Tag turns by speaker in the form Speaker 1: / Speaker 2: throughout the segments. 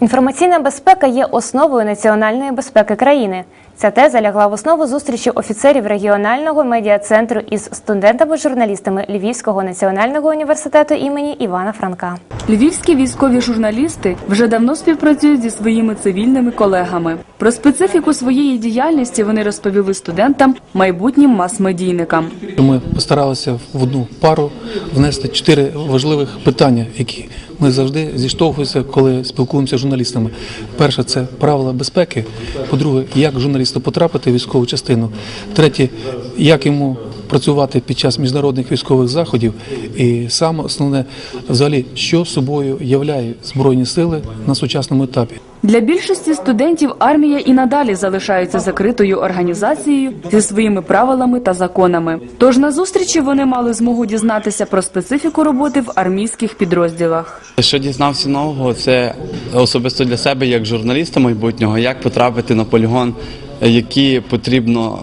Speaker 1: Інформаційна безпека є основою національної безпеки країни. Ця теза лягла в основу зустрічі офіцерів регіонального медіа-центру із студентами-журналістами Львівського національного університету імені Івана Франка.
Speaker 2: Львівські військові журналісти вже давно співпрацюють зі своїми цивільними колегами. Про специфіку своєї діяльності вони розповіли студентам, майбутнім мас-медійникам.
Speaker 3: Ми постаралися в одну пару внести чотири важливих питання, які ми завжди зіштовхуємося, коли спілкуємося з журналістами. Перше це правила безпеки. По-друге, як журналісту потрапити в військову частину. Третє, як йому працювати під час міжнародних військових заходів. І саме основне, взагалі, що собою являє збройні сили на сучасному етапі.
Speaker 2: Для більшості студентів армія і надалі залишається закритою організацією зі своїми правилами та законами. Тож на зустрічі вони мали змогу дізнатися про специфіку роботи в армійських підрозділах.
Speaker 4: Що дізнався нового, це особисто для себе, як журналіста майбутнього, як потрапити на полігон, які потрібно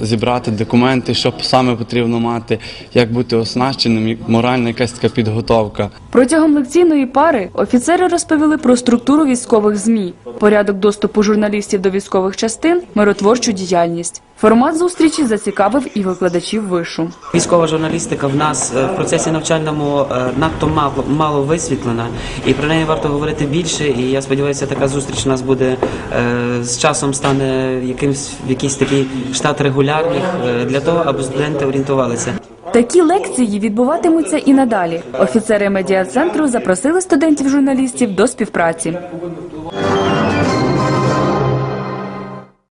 Speaker 4: е, зібрати документи, що саме потрібно мати, як бути оснащеним, моральна якась така підготовка.
Speaker 2: Протягом лекційної пари офіцери розповіли про структуру військових змі, порядок доступу журналістів до військових частин, миротворчу діяльність. Формат зустрічі зацікавив і викладачів вишу.
Speaker 5: Військова журналістика в нас е, в процесі навчальному е, надто мало, мало висвітлена, і про неї варто говорити більше. І я сподіваюся, така зустріч у нас буде е, з часом стане якимсь в якийсь такий штат регулярних для того, аби студенти орієнтувалися.
Speaker 2: Такі лекції відбуватимуться і надалі. Офіцери медіа-центру запросили студентів-журналістів до співпраці.